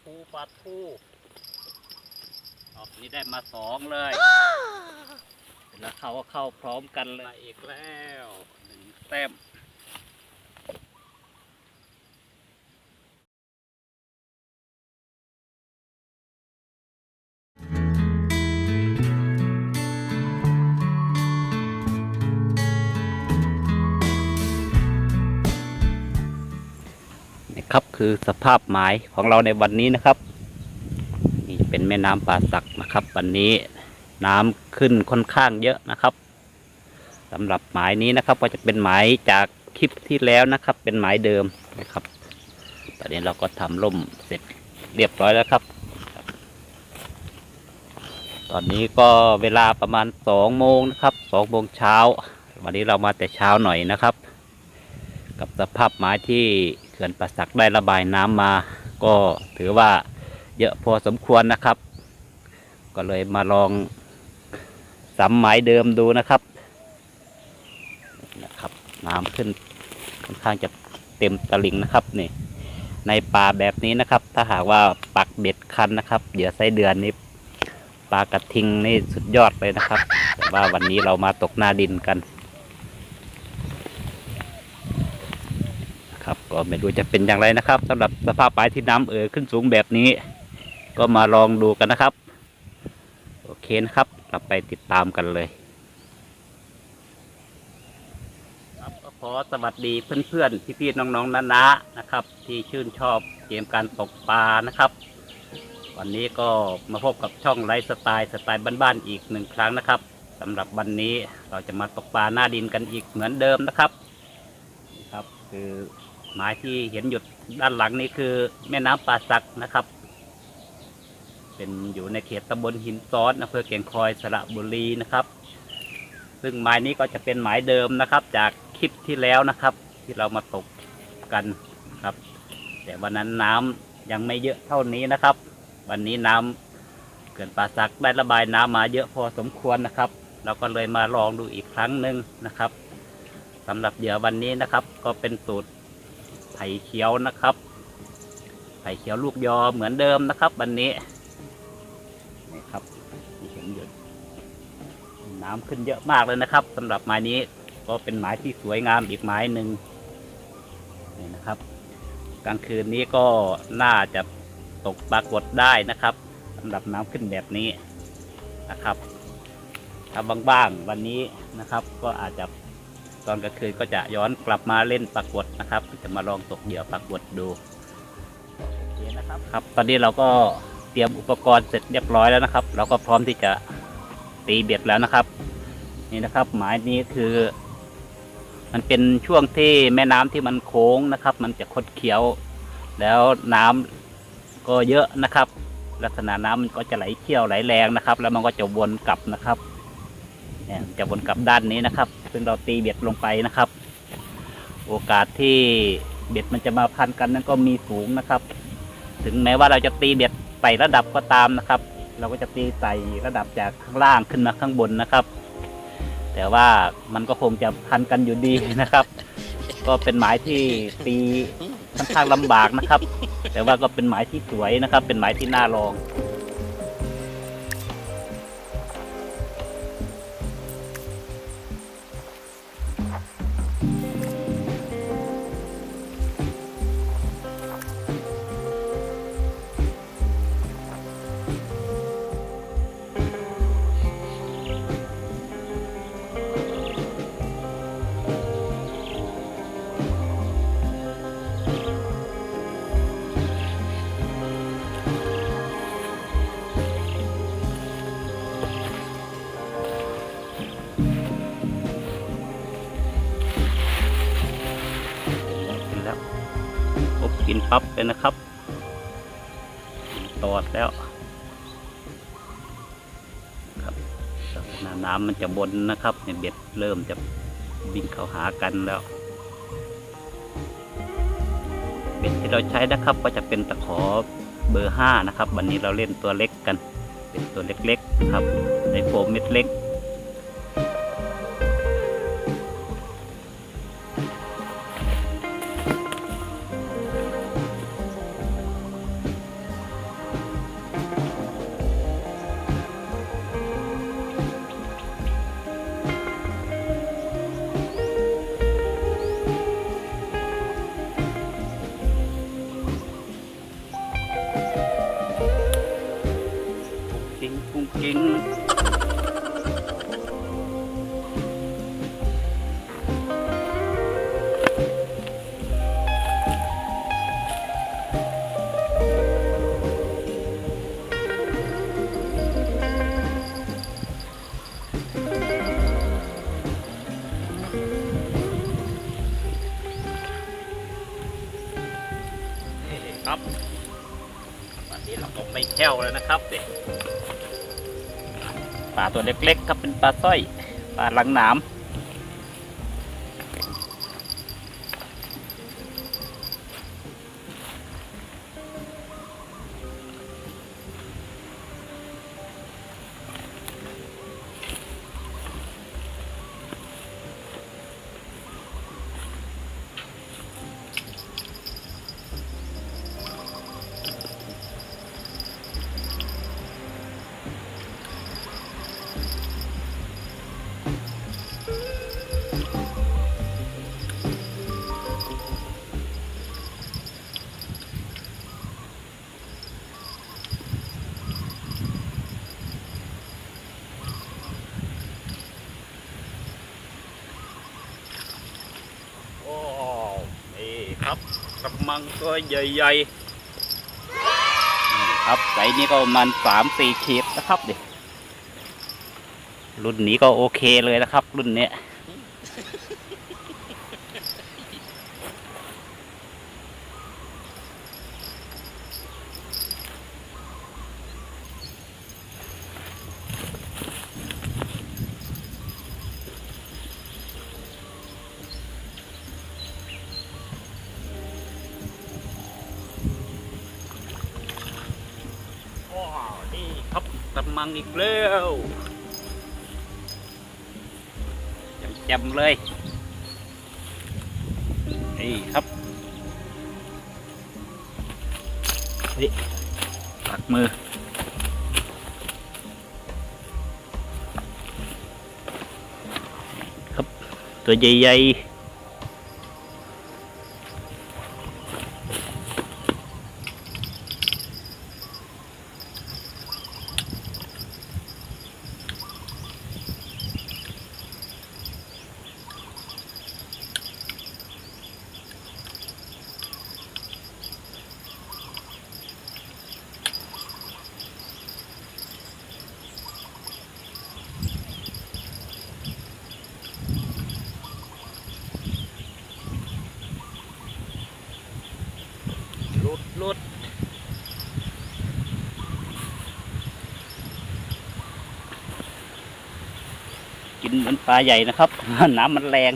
ทูปลาทูรอบนี้ได้มาสองเลยแล้วเขาก็เข้าพร้อมกันเลยมาอีกแล้วหนึ่งแต้ม คือสภาพหมายของเราในวันนี้นะครับ นี่เป็นแม่น้ำป่าสักนะครับ วันนี้น้ำขึ้นค่อนข้างเยอะนะครับสำหรับหมายนี้นะครับ ก็จะเป็นหมายจากคลิปที่แล้วนะครับ เป็นหมายเดิมนะครับ ตอนนี้เราก็ทำล่มเสร็จเรียบร้อยแล้วครับ ตอนนี้ก็เวลาประมาณสองโมงนะครับสองโมงเช้า วันนี้เรามาแต่เช้าหน่อยนะครับ กับสภาพไม้ที่ เขื่อนป่าสักได้ระบายน้ำมา ก็ถือว่าเยอะพอสมควรนะครับ ก็เลยมาลองซ้ำไม้เดิมดูนะครับนะครับ น้ำขึ้นค่อนข้างจะเต็มตลิ่งนะครับนี่ในป่าแบบนี้นะครับ ถ้าหากว่าปักเบ็ดคันนะครับเหยื่อไส้เดือนนี้ปลากระทิงนี่สุดยอดเลยนะครับ แต่ว่าวันนี้เรามาตกหน้าดินกัน ครับ ก็ไม่รู้จะเป็นอย่างไรนะครับสำหรับสภาพปลายที่น้ำเอ่อขึ้นสูงแบบนี้ ก็มาลองดูกันนะครับ โอเคนะครับ เราไปติดตามกันเลยครับขอสวัสดีเพื่อนๆพี่ๆน้องๆนานานะครับ ที่ชื่นชอบเกมการตกปลานะครับ วันนี้ก็มาพบกับช่องไลฟ์สไตล์สไตล์บ้านๆอีกหนึ่งครั้งนะครับสำหรับวันนี้เราจะมาตกปลาหน้าดินกันอีกเหมือนเดิมนะครับครับคือ หมายที่เห็นอยู่ด้านหลังนี้คือแม่น้ำป่าสักนะครับ เป็นอยู่ในเขตตำบลหินซ้อนอำเภอเกียงคอยสระบุรีนะครับ ซึ่งหมายนี้ก็จะเป็นหมายเดิมนะครับ จากคลิปที่แล้วนะครับ ที่เรามาตกกันครับ แต่วันนั้นน้ำยังไม่เยอะเท่านี้นะครับ วันนี้น้ำเกินป่าสักได้ระบายน้ำมาเยอะพอสมควรนะครับ เราก็เลยมาลองดูอีกครั้งหนึ่งนะครับสำหรับเหยื่อวันนี้นะครับ ก็เป็นสูตร ไผ่เขียวนะครับ ไผ่เขียวลูกยอเหมือนเดิมนะครับ วันนี้นี่ครับที่เห็นอยู่น้ำขึ้นเยอะมากเลยนะครับสำหรับไม้นี้ก็เป็นไม้ที่สวยงามอีกไม้หนึ่งนี่นะครับ กลางคืนนี้ก็น่าจะตกปรากฏได้นะครับสำหรับน้ำขึ้นแบบนี้นะครับถ้าบ้างๆวันนี้นะครับ ก็อาจจะ ตอนกลางคืนก็จะย้อนกลับมาเล่นปรากฏนะครับ จะมาลองตกเหยื่อปรากฏดูโอเคนะครับครับ ตอนนี้เราก็เตรียมอุปกรณ์เสร็จเรียบร้อยแล้วนะครับ เราก็พร้อมที่จะตีเบ็ดแล้วนะครับ นี่นะครับ หมายนี้คือ มันเป็นช่วงที่แม่น้ำที่มันโค้งนะครับ มันจะคดเคี้ยว แล้วน้ำก็เยอะนะครับ ลักษณะน้ำมันก็จะไหลเชี่ยวไหลแรงนะครับ แล้วมันก็จะวนกลับนะครับเนี่ย จะวนกลับด้านนี้นะครับ ซึ่งเราตีเบ็ดลงไปนะครับ โอกาสที่เบ็ดมันจะมาพันกันนั้นก็มีสูงนะครับ ถึงแม้ว่าเราจะตีเบ็ดไต่ระดับก็ตามนะครับ เราก็จะตีไต่ระดับจากข้างล่างขึ้นมาข้างบนนะครับ แต่ว่ามันก็คงจะพันกันอยู่ดีนะครับ ก็เป็นหมายที่ตีค่อนข้างลำบากนะครับ แต่ว่าก็เป็นหมายที่สวยนะครับ เป็นหมายที่น่าลอง ปั๊บเลยนะครับ ตอดแล้วครับน้ำมันจะบนนะครับเนี่ยเบ็ดเริ่มจะวิ่งเข้าหากันแล้ว เบ็ดที่เราใช้นะครับก็จะเป็นตะขอเบอร์ห้านะครับ วันนี้เราเล่นตัวเล็กกัน เป็นตัวเล็กๆนะครับในโฟมเม็ดเล็ก นี่ครับวันนี้เราก็ไม่แค่วแล้วนะครับเด็กปลาตัวเล็กๆครับเป็นปลาสร้อยปลาหลังหนาม มังตัวใหญ่ๆครับไซนี้ก็ประมันสามสี่ขีดนะครับดิรุ่นนี้ก็โอเคเลยนะครับ รุ่นเนี้ย ว้าวนี่ครับกำมังอีก แล้วจ่มๆเลย นี่ครับนี่ปักมือ ครับ ตัวใหญ่ๆ มือนปลาใหญ่นะครับ น้ำมันแรง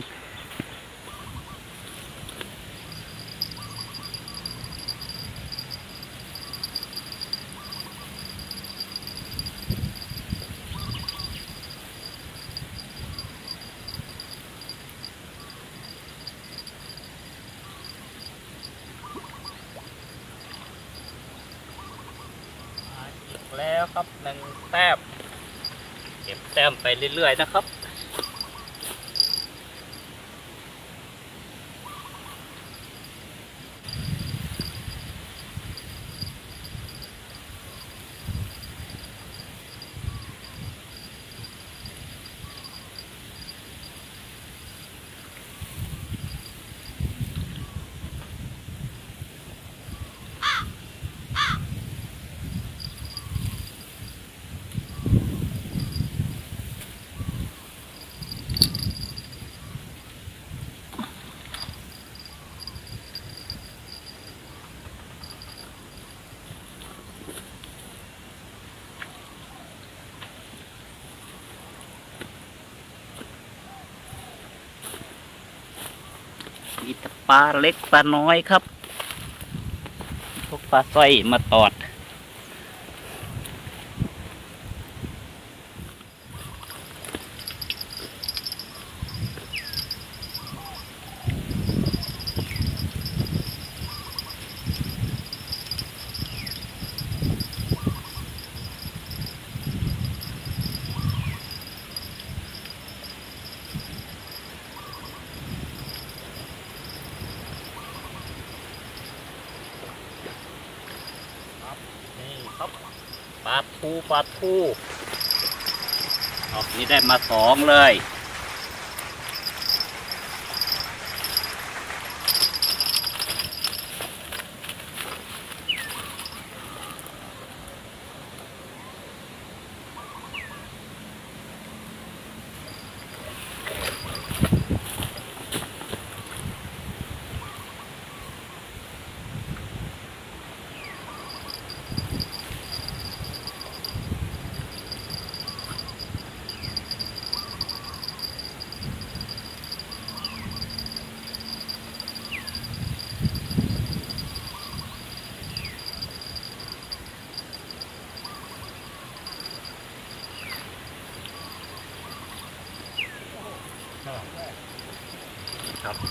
แล้วครับหนึ่งแต้มเก็บแต้มไปเรื่อยๆนะครับ มีแต่ปลาเล็กปลาน้อยครับ พวกปลาสร้อยมาตอด ปลาทูปลาทูออกนี้ได้มาสองเลย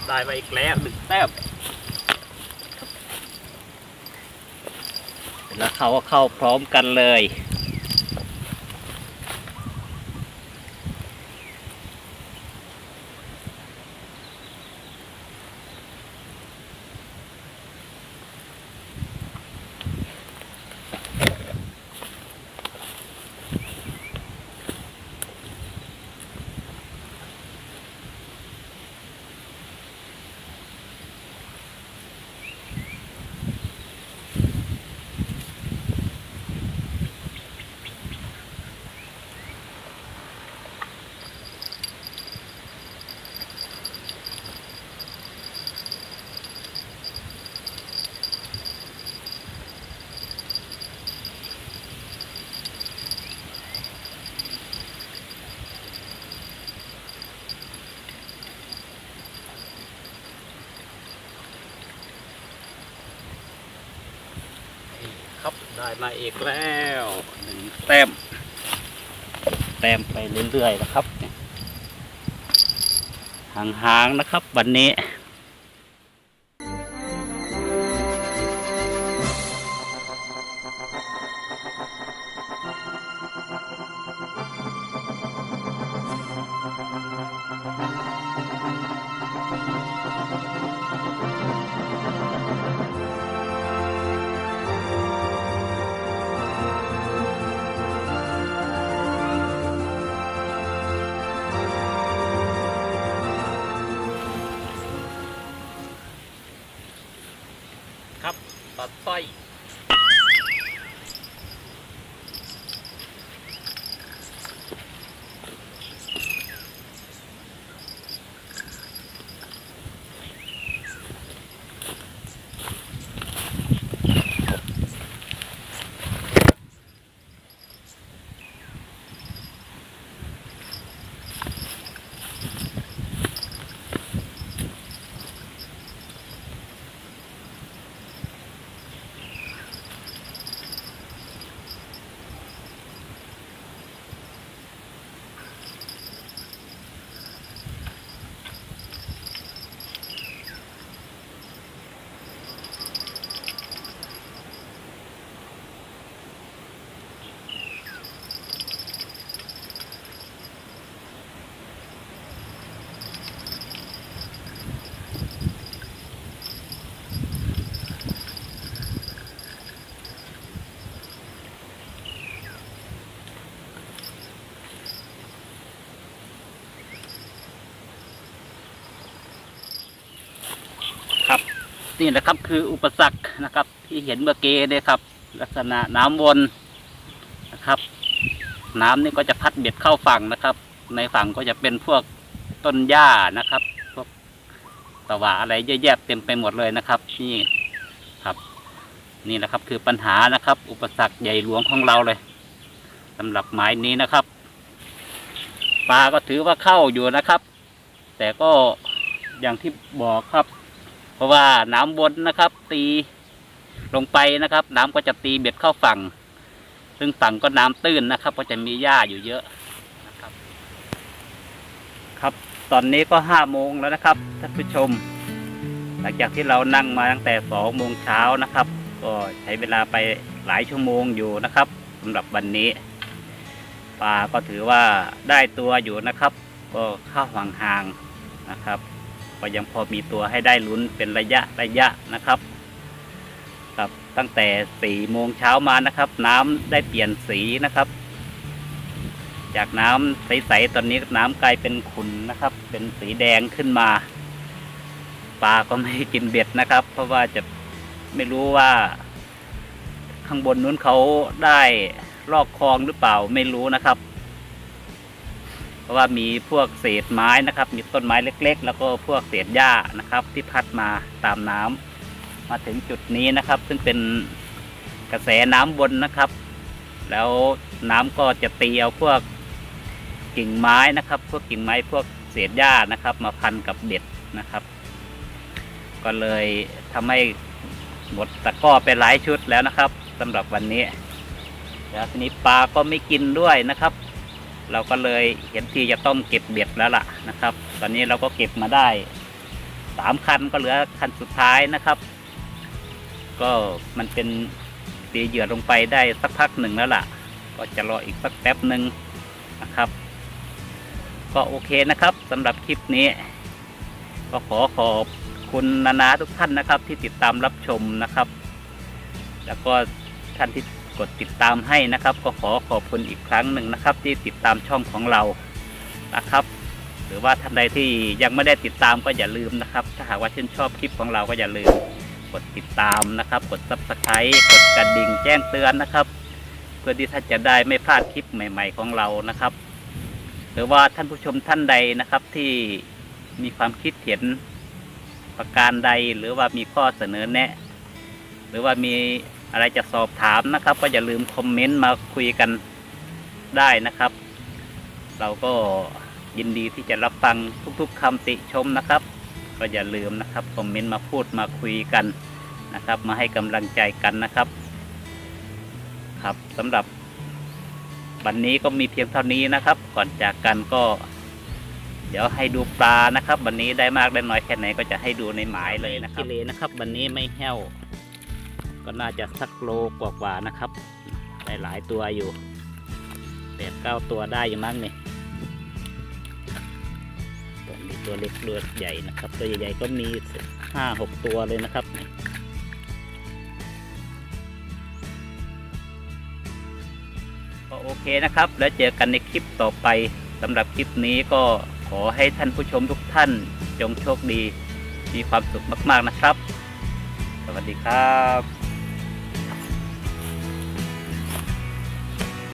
ได้มาอีกแล้วหนึ่งแต้มแล้วเขาก็เข้าพร้อมกันเลย ครับ ได้มาอีกแล้วหนึ่งแต้มแต้มไปเรื่อยๆนะครับห่างๆนะครับ วันนี้ ครับตั นี่นะครับคืออุปสรรคนะครับ ที่เห็นเมื่อกี้เนี่ยครับ ลักษณะน้ำวนนะครับ น้ำนี่ก็จะพัดเบ็ดเข้าฝั่งนะครับ ในฝั่งก็จะเป็นพวกต้นหญ้านะครับ พวกตะหวาอะไรเยอะแยะเต็มไปหมดเลยนะครับ นี่ครับ นี่นะครับคือปัญหานะครับ อุปสรรคใหญ่หลวงของเราเลยสำหรับหมายนี้นะครับปลาก็ถือว่าเข้าอยู่นะครับ แต่ก็อย่างที่บอกครับ เพราะว่าน้ำวนนะครับ ตีลงไปนะครับ น้ำก็จะตีเบ็ดเข้าฝั่ง ซึ่งฝั่งก็น้ำตื้นนะครับ ก็จะมีหญ้าอยู่เยอะนะครับ ครับตอนนี้ก็ห้าโมงแล้วนะครับท่านผู้ชม หลังจากที่เรานั่งมาตั้งแต่สองโมงเช้านะครับ ก็ใช้เวลาไปหลายชั่วโมงอยู่นะครับสำหรับวันนี้ปลาก็ถือว่าได้ตัวอยู่นะครับ ก็เข้าห่างๆนะครับ ก็ยังพอมีตัวให้ได้ลุ้นเป็นระยะระยะนะครับครับตั้งแต่สี่โมงเช้ามานะครับ น้ำได้เปลี่ยนสีนะครับ จากน้ำใสๆตอนนี้น้ำกลายเป็นขุ่นนะครับ เป็นสีแดงขึ้นมาปลาก็ไม่กินเบ็ดนะครับ เพราะว่าจะไม่รู้ว่า ข้างบนนู้นเขาได้ลอกคลองหรือเปล่าไม่รู้นะครับ เพราะว่ามีพวกเศษไม้นะครับ มีต้นไม้เล็ก ๆ แล้วก็พวกเศษหญ้านะครับ ที่พัดมาตามน้ำมาถึงจุดนี้นะครับ ซึ่งเป็นกระแสน้ำบนนะครับ แล้วน้ำก็จะตีเอาพวกกิ่งไม้นะครับ พวกกิ่งไม้พวกเศษหญ้านะครับ มาพันกับเบ็ดนะครับ ก็เลยทำให้หมดตะก้อไปหลายชุดแล้วนะครับสำหรับวันนี้แล้วทีนี้ปลาก็ไม่กินด้วยนะครับ เราก็เลยเห็นทีจะต้องเก็บเบ็ดแล้วล่ะนะครับ ตอนนี้เราก็เก็บมาได้สามคันก็เหลือคันสุดท้ายนะครับ ก็มันเป็นตีเหยื่อลงไปได้สักพักหนึ่งแล้วล่ะ ก็จะรออีกสักแป๊บหนึ่งนะครับ ก็โอเคนะครับสำหรับคลิปนี้ ก็ขอขอบคุณนานาทุกท่านนะครับ ที่ติดตามรับชมนะครับ แล้วก็ท่านที่ กดติดตามให้นะครับ ก็ขอขอบคุณอีกครั้งหนึ่งนะครับ ที่ติดตามช่องของเรานะครับ หรือว่าท่านใดที่ยังไม่ได้ติดตามก็อย่าลืมนะครับ ถ้าหากว่าชื่นชอบคลิปของเราก็อย่าลืมกดติดตามนะครับ กด subscribe กดกระดิ่งแจ้งเตือนนะครับ เพื่อที่ท่านจะได้ไม่พลาดคลิปใหม่ ๆ ของเรานะครับ หรือว่าท่านผู้ชมท่านใดนะครับที่มีความคิดเห็นประการใดหรือว่ามีข้อเสนอแนะ หรือว่ามี อะไรจะสอบถามนะครับ ก็อย่าลืมคอมเมนต์มาคุยกันได้นะครับ เราก็ยินดีที่จะรับฟังทุกๆคำติชมนะครับ ก็อย่าลืมนะครับคอมเมนต์มาพูดมาคุยกันนะครับ มาให้กำลังใจกันนะครับครับสำหรับวันนี้ก็มีเพียงเท่านี้นะครับ ก่อนจากกันก็ เดี๋ยวให้ดูปลานะครับ วันนี้ได้มากได้น้อยแค่ไหนก็จะให้ดูในหมายเลยนะครับกิเลนะครับ วันนี้ไม่แห้ว ก็น่าจะสักโลกว่าๆนะครับ ได้หลายตัวอยู่แปดเก้าตัวได้อยู่มั้งนี่ตัวนี้ตัวเล็กเลือดใหญ่นะครับ ตัวใหญ่ๆก็มีห้าหกตัวเลยนะครับก็โอเคนะครับ แล้วเจอกันในคลิปต่อไปสำหรับคลิปนี้ก็ขอให้ท่านผู้ชมทุกท่านจงโชคดี มีความสุขมาก ๆนะครับ สวัสดีครับ